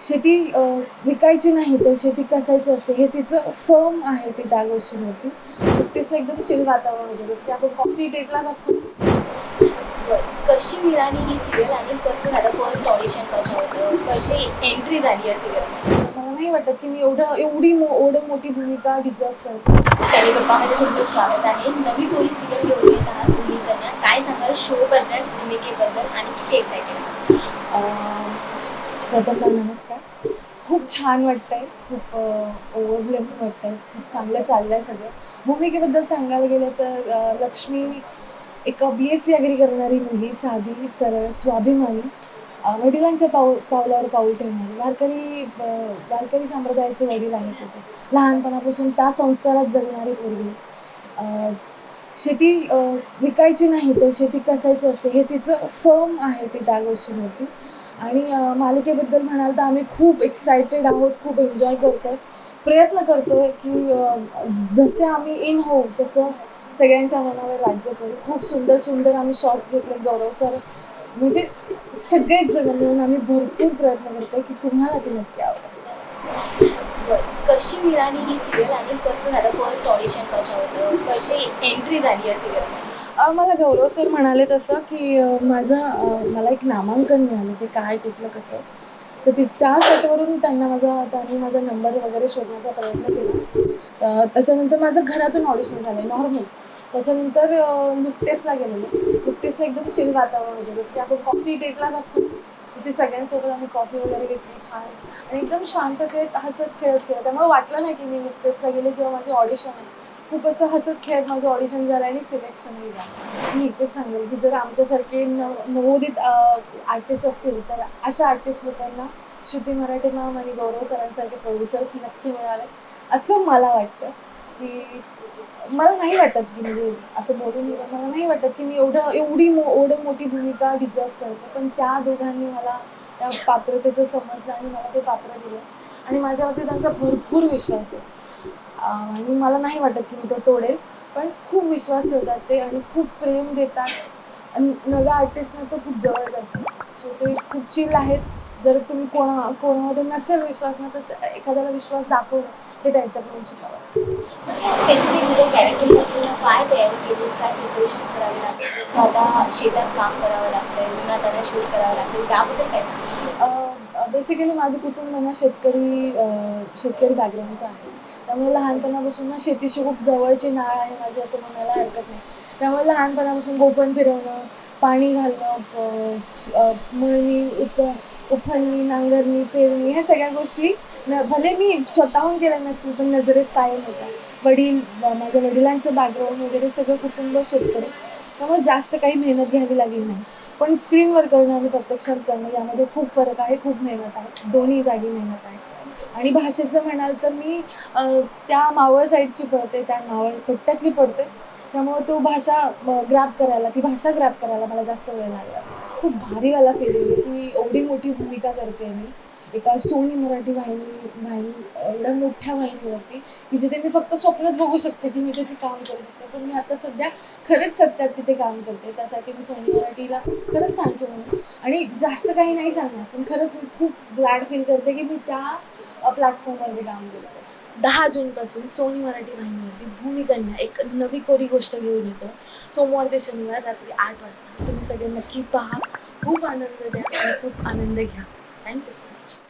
शेती विकायची नाही तर शेती कसायची असते हे तिचं फर्म आहे ती त्या गोष्टींवरती. एकटेच एकदम चिल वातावरण होतं. जसं की आपण कॉफी डेटला जातो. कशी मिळाली ही सिरियल आणि कसं झालं फर्स्ट ऑडिशन कसं होतं? कशी एंट्री झाली या सिरियलमध्ये मला नाही वाटत की मी एवढं एवढी मो एवढं मोठी भूमिका डिझर्व करते. त्याने गप्पामध्ये तुमचं स्वागत आहे. नवी कोरी सिरियल घेऊन येत आहात. भूमिकांना काय सांगाल? शोबद्दल भूमिकेबद्दल आणि किती एक्सायटेड प्रथम नमस्कार. खूप छान वाटतंय. खूप ओव्हरब्लेम वाटतंय. खूप चांगलं चाललं आहे सगळं. भूमिकेबद्दल सांगायला गेलं तर लक्ष्मी एक बी एस सी अग्री करणारी मुलगी साधी सरळ स्वाभिमानी वडिलांच्या पाऊ पावलावर पाऊल ठेवणारी वारकरी वारकरी संप्रदायाचे वडील आहेत त्याचे. लहानपणापासून त्या संस्कारात जगणारी मुलगी शेती विकायची नाही तर शेती कसायची असते हे तिचं फर्म आहे ती त्या गोष्टींवरती. आणि मालिकेबद्दल म्हणाल तर आम्ही खूप एक्सायटेड आहोत खूप एन्जॉय करतोय. प्रयत्न करतोय की जसे आम्ही इन होऊ तसं सगळ्यांच्या मनावर राज्य करू. खूप सुंदर सुंदर आम्ही शॉर्ट्स घेतले गौरव सर म्हणजे सगळेच जण मिळून आम्ही भरपूर प्रयत्न करतोय की तुम्हाला ती नक्की कशी मिळाली ही सिरियल आणि कसं झालं? फर्स्ट ऑडिशन कसं होतं? कशी एंट्री झाली या सिरियल मला गौरव सर म्हणाले तसं की माझं मला एक नामांकन मिळालं ते काय कुठलं कसं. तर ती त्या सेटवरून त्यांना माझा त्यांनी माझा नंबर वगैरे शोधण्याचा प्रयत्न केला. तर त्याच्यानंतर माझं घरातून ऑडिशन झालं नॉर्मल त्याच्यानंतर लुकटेस्टला गेलेलं. लुकटेस्टला एकदम चिल वातावरण होतं. जसं की आपण कॉफी डेटला जातो. तशी सगळ्यांसोबत आम्ही कॉफी वगैरे घेतली छान. आणि एकदम शांततेत हसत खेळत. केलं त्यामुळे वाटलं नाही की मी लुक गेले किंवा माझी ऑडिशन आहे. खूप असं हसत खेळत माझं ऑडिशन झालं आणि सिलेक्शनही झालं. मी इतकेच सांगेल की जर आमच्यासारखे नव नवोदित आर्टिस्ट असतील तर अशा आर्टिस्ट लोकांना श्रुती मराठी मॅम आणि गौरव सरांसारखे प्रोड्युसर्स नक्की मिळाले. असं मला वाटतं की मला नाही वाटत की म्हणजे असं बोलून गेलं मला नाही वाटत की मी एवढं एवढी मो एवढं मोठी भूमिका डिझर्व करते. पण त्या दोघांनी मला त्या पात्रतेचं समजलं आणि मला ते पात्र दिलं. आणि माझ्यावरती त्यांचा भरपूर विश्वास आहे. आणि मला नाही वाटत की मी तो तोडेल. पण खूप विश्वास ठेवतात ते आणि खूप प्रेम देतात. आणि नव्या आर्टिस्टना तो खूप जवळ करतात. सो ते खूप चिल आहेत. जर तुम्ही कोणा कोणामध्ये नसेल विश्वास ना तर एखाद्याला विश्वास दाखवणं हे त्यांच्याकडून शिकावं. स्पेसिफिक तुझ्या कॅरेक्टरसाठी तुला काय तयारी केलीस? काय प्रिपरेशन्स करावे लागते जसं आता शेतात काम करावं त्यांना शूट करावं लागतं त्याबद्दल काय सांग बेसिकली माझं कुटुंब ना शेतकरी शेतकरी बॅकग्राऊंडचं आहे. त्यामुळे लहानपणापासून ना शेतीशी खूप जवळची नाळ आहे माझी असं म्हणायला हरकत नाही. त्यामुळे लहानपणापासून गोपण फिरवणं पाणी घालणं मळणी उप उफणणी नांगरणी पेरणी ह्या सगळ्या गोष्टी न भले मी स्वतःहून केल्या नसेल पण नजरेत कायम होत्या वडील माझ्या वडिलांचं बॅकग्राऊंड वगैरे सगळं कुटुंब शेतकरी. त्यामुळे जास्त काही मेहनत घ्यावी लागली नाही. पण स्क्रीनवर करणं आणि प्रत्यक्षात करणं यामध्ये खूप फरक आहे खूप मेहनत आहे. दोन्ही जागी मेहनत आहे. आणि भाषेचं म्हणाल तर मी त्या मावळ साईडची पडते त्या मावळ पट्ट्यातली पडते. त्यामुळे तो भाषा ग्रॅप करायला ती भाषा ग्रॅप करायला मला जास्त वेळ लागला. खूप भारीवाला फिलिंग आहे की एवढी मोठी भूमिका करते मी. एका सोनी मराठी वाहिनी वाहिनी एवढ्या मोठ्या वाहिनीवरती की जिथे मी फक्त स्वप्नच बघू शकते की मी तिथे काम करू शकते. पण मी आता सध्या खरंच सत्यात तिथे काम करते. त्यासाठी मी सोनी मराठीला खरंच सांगते म्हणून. आणि जास्त काही नाही सांगणार पण खरंच मी खूप ग्लॅड फील करते की मी त्या प्लॅटफॉर्मवरती काम करते. दहा जूनपासून सोनी मराठी वाहिनीवरती भूमिकन्या एक नवी कोरी गोष्ट घेऊन येतो. सोमवार ते शनिवार रात्री आठ वाजता. तुम्ही सगळे नक्की पहा. खूप आनंद द्या आणि खूप आनंद घ्या. Thank you so much